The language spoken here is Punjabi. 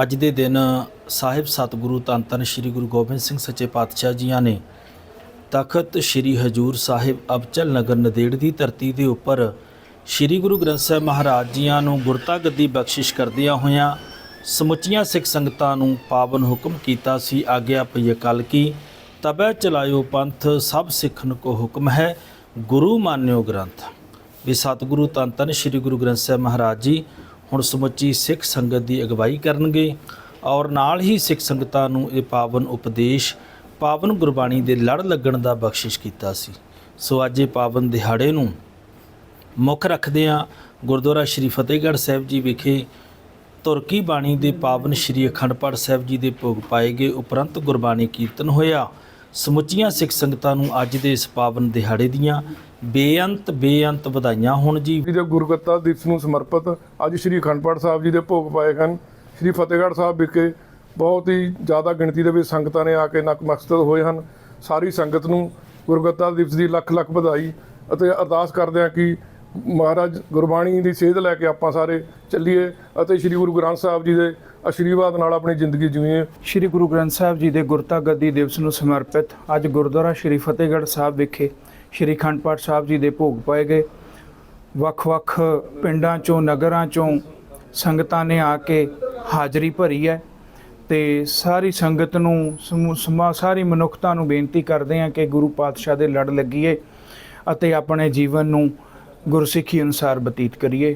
ਅੱਜ ਦੇ ਦਿਨ ਸਾਹਿਬ ਸਤਿਗੁਰੂ ਧੰਨ ਧੰਨ ਸ੍ਰੀ ਗੁਰੂ ਗੋਬਿੰਦ ਸਿੰਘ ਸੱਚੇ ਪਾਤਸ਼ਾਹ ਜੀਆਂ ਨੇ ਤਖਤ ਸ੍ਰੀ ਹਜੂਰ ਸਾਹਿਬ ਅਬਚਲ ਨਗਰ ਨਦੇੜ ਦੀ ਧਰਤੀ ਦੇ ਉੱਪਰ ਸ੍ਰੀ ਗੁਰੂ ਗ੍ਰੰਥ ਸਾਹਿਬ ਮਹਾਰਾਜ ਜੀਆਂ ਨੂੰ ਗੁਰਤਾ ਗੱਦੀ ਬਖਸ਼ਿਸ਼ ਕਰਦਿਆਂ ਹੋਇਆਂ ਸਮੁੱਚੀਆਂ ਸਿੱਖ ਸੰਗਤਾਂ ਨੂੰ ਪਾਵਨ ਹੁਕਮ ਕੀਤਾ ਸੀ। ਆਗਿਆ ਪਈ ਅਕਾਲ ਕੀ ਤਬੈ ਚਲਾਇਓ ਪੰਥ, ਸਭ ਸਿੱਖਨ ਕੋ ਹੁਕਮ ਹੈ, ਗੁਰੂ ਮਾਨਿਓ ਗ੍ਰੰਥ। ਵੀ ਸਤਿਗੁਰੂ ਧੰਨ ਧੰਨ ਸ੍ਰੀ ਗੁਰੂ ਗ੍ਰੰਥ ਸਾਹਿਬ ਮਹਾਰਾਜ ਜੀ ਹੁਣ ਸਮੁੱਚੀ ਸਿੱਖ ਸੰਗਤ ਦੀ ਅਗਵਾਈ ਕਰਨਗੇ ਔਰ ਨਾਲ ਹੀ ਸਿੱਖ ਸੰਗਤਾਂ ਨੂੰ ਇਹ ਪਾਵਨ ਉਪਦੇਸ਼, ਪਾਵਨ ਗੁਰਬਾਣੀ ਦੇ ਲੜ ਲੱਗਣ ਦਾ ਬਖਸ਼ਿਸ਼ ਕੀਤਾ ਸੀ। ਸੋ ਅੱਜ ਇਹ ਪਾਵਨ ਦਿਹਾੜੇ ਨੂੰ ਮੁੱਖ ਰੱਖਦਿਆਂ ਗੁਰਦੁਆਰਾ ਸ਼੍ਰੀ ਫਤਿਹਗੜ੍ਹ ਸਾਹਿਬ ਜੀ ਵਿਖੇ। ਤੁਰਕੀ ਬਾਣੀ ਦੇ ਪਾਵਨ ਸ਼੍ਰੀ ਅਖੰਡ ਪਾਠ ਸਾਹਿਬ ਜੀ ਦੇ ਭੋਗ ਪਾਏ ਗਏ ਉਪਰੰਤ ਗੁਰਬਾਣੀ ਕੀਰਤਨ ਹੋਇਆ। ਸਮੁੱਚੀਆਂ ਸਿੱਖ ਸੰਗਤਾਂ ਨੂੰ ਅੱਜ ਦੇ ਇਸ ਪਾਵਨ ਦਿਹਾੜੇ ਦੀਆਂ ਬੇਅੰਤ ਬੇਅੰਤ ਵਧਾਈਆਂ ਹੋਣ ਜੀ। ਜੀ ਦੇ ਗੁਰਗੱਤਾ ਦਿਵਸ ਨੂੰ ਸਮਰਪਿਤ ਅੱਜ ਸ੍ਰੀ ਅਖੰਡ ਪਾਠ ਸਾਹਿਬ ਜੀ ਦੇ ਭੋਗ ਪਾਏ ਹਨ ਸ੍ਰੀ ਫਤਿਹਗੜ੍ਹ ਸਾਹਿਬ ਵਿਖੇ ਬਹੁਤ ਹੀ ਜ਼ਿਆਦਾ ਗਿਣਤੀ ਦੇ ਵਿੱਚ ਸੰਗਤਾਂ ਨੇ ਆ ਕੇ ਨਤਮਸਤਕ ਹੋਏ ਹਨ। ਸਾਰੀ ਸੰਗਤ ਨੂੰ ਗੁਰਗੱਤਾ ਦਿਵਸ ਦੀ ਲੱਖ ਲੱਖ ਵਧਾਈ ਅਤੇ ਅਰਦਾਸ ਕਰਦੇ ਹਾਂ ਕਿ ਮਹਾਰਾਜ ਗੁਰਬਾਣੀ ਦੀ ਸੇਧ ਲੈ ਕੇ ਆਪਾਂ ਸਾਰੇ ਚੱਲੀਏ ਅਤੇ ਸ੍ਰੀ ਗੁਰੂ ਗ੍ਰੰਥ ਸਾਹਿਬ ਜੀ ਦੇ ਆਸ਼ੀਰਵਾਦ ਨਾਲ ਆਪਣੀ ਜ਼ਿੰਦਗੀ ਜੀਵੀਏ ਸ਼੍ਰੀ ਗੁਰੂ ਗ੍ਰੰਥ ਸਾਹਿਬ ਜੀ ਦੇ ਗੁਰਤਾ ਗੱਦੀ ਦਿਵਸ ਨੂੰ ਸਮਰਪਿਤ ਅੱਜ ਗੁਰਦੁਆਰਾ ਸ਼੍ਰੀ ਫਤਿਹਗੜ੍ਹ ਸਾਹਿਬ ਵਿਖੇ ਸ਼੍ਰੀ ਅਖੰਡ ਪਾਠ ਸਾਹਿਬ ਜੀ ਦੇ ਭੋਗ ਪਾਏ ਗਏ। ਵੱਖ-ਵੱਖ ਪਿੰਡਾਂ ਚੋਂ, ਨਗਰਾਂ ਚੋਂ ਸੰਗਤਾਂ ਨੇ ਆ ਕੇ ਹਾਜ਼ਰੀ ਭਰੀ ਹੈ ਤੇ ਸਾਰੀ ਸੰਗਤ ਨੂੰ ਸਮੂ- ਸਮਾ ਸਾਰੀ ਮਨੁੱਖਤਾ ਨੂੰ ਬੇਨਤੀ ਕਰਦੇ ਹਾਂ ਕਿ ਗੁਰੂ ਪਾਤਸ਼ਾਹ ਦੇ ਲੜ ਲੱਗੀਏ ਅਤੇ ਆਪਣੇ ਜੀਵਨ ਨੂੰ ਗੁਰਸਿੱਖੀ ਅਨੁਸਾਰ ਬਤੀਤ ਕਰੀਏ।